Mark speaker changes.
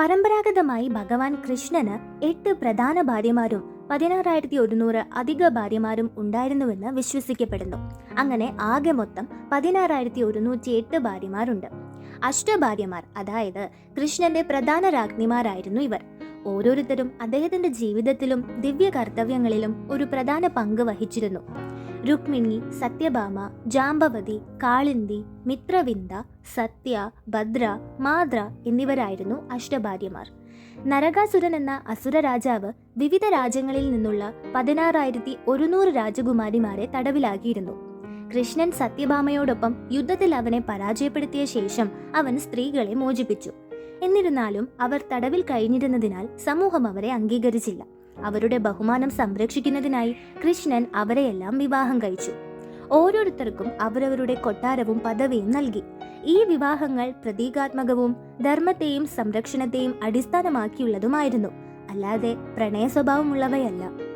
Speaker 1: പരമ്പരാഗതമായി ഭഗവാൻ കൃഷ്ണന് എട്ട് പ്രധാന ഭാര്യമാരും പതിനാറായിരത്തി ഒരുന്നൂറ് അധിക ഭാര്യമാരും ഉണ്ടായിരുന്നുവെന്ന് വിശ്വസിക്കപ്പെടുന്നു. അങ്ങനെ ആകെ മൊത്തം പതിനാറായിരത്തി ഒരുന്നൂറ്റി എട്ട് ഭാര്യമാരുണ്ട്. അഷ്ടഭാര്യമാർ അതായത് കൃഷ്ണന്റെ പ്രധാന രാജ്ഞിമാരായിരുന്നു ഇവർ. ഓരോരുത്തരും അദ്ദേഹത്തിന്റെ ജീവിതത്തിലും ദിവ്യ കർത്തവ്യങ്ങളിലും ഒരു പ്രധാന പങ്ക് വഹിച്ചിരുന്നു. രുക്മിണി സത്യഭാമ ജാമ്പവതി കാളിന്ദി മിത്രവിന്ദ സത്യ ഭദ്ര മാദ്ര എന്നിവരായിരുന്നു അഷ്ടഭാര്യമാർ. നരകാസുരൻ എന്ന അസുര രാജാവ് വിവിധ രാജ്യങ്ങളിൽ നിന്നുള്ള പതിനാറായിരത്തി ഒരുന്നൂറ് രാജകുമാരിമാരെ തടവിലാക്കിയിരുന്നു. കൃഷ്ണൻ സത്യഭാമയോടൊപ്പം യുദ്ധത്തിൽ അവനെ പരാജയപ്പെടുത്തിയ ശേഷം അവൻ സ്ത്രീകളെ മോചിപ്പിച്ചു. എന്നിരുന്നാലും അവർ തടവിൽ കഴിഞ്ഞിരുന്നതിനാൽ സമൂഹം അവരെ അംഗീകരിച്ചില്ല. അവരുടെ ബഹുമാനം സംരക്ഷിക്കുന്നതിനായി കൃഷ്ണൻ അവരെയെല്ലാം വിവാഹം കഴിച്ചു. ഓരോരുത്തർക്കും അവരവരുടെ കൊട്ടാരവും പദവിയും നൽകി. ഈ വിവാഹങ്ങൾ പ്രതീകാത്മകവും ധർമ്മത്തെയും സംരക്ഷണത്തെയും അടിസ്ഥാനമാക്കിയുള്ളതുമായിരുന്നു. അല്ലാതെ പ്രണയ സ്വഭാവമുള്ളവയല്ല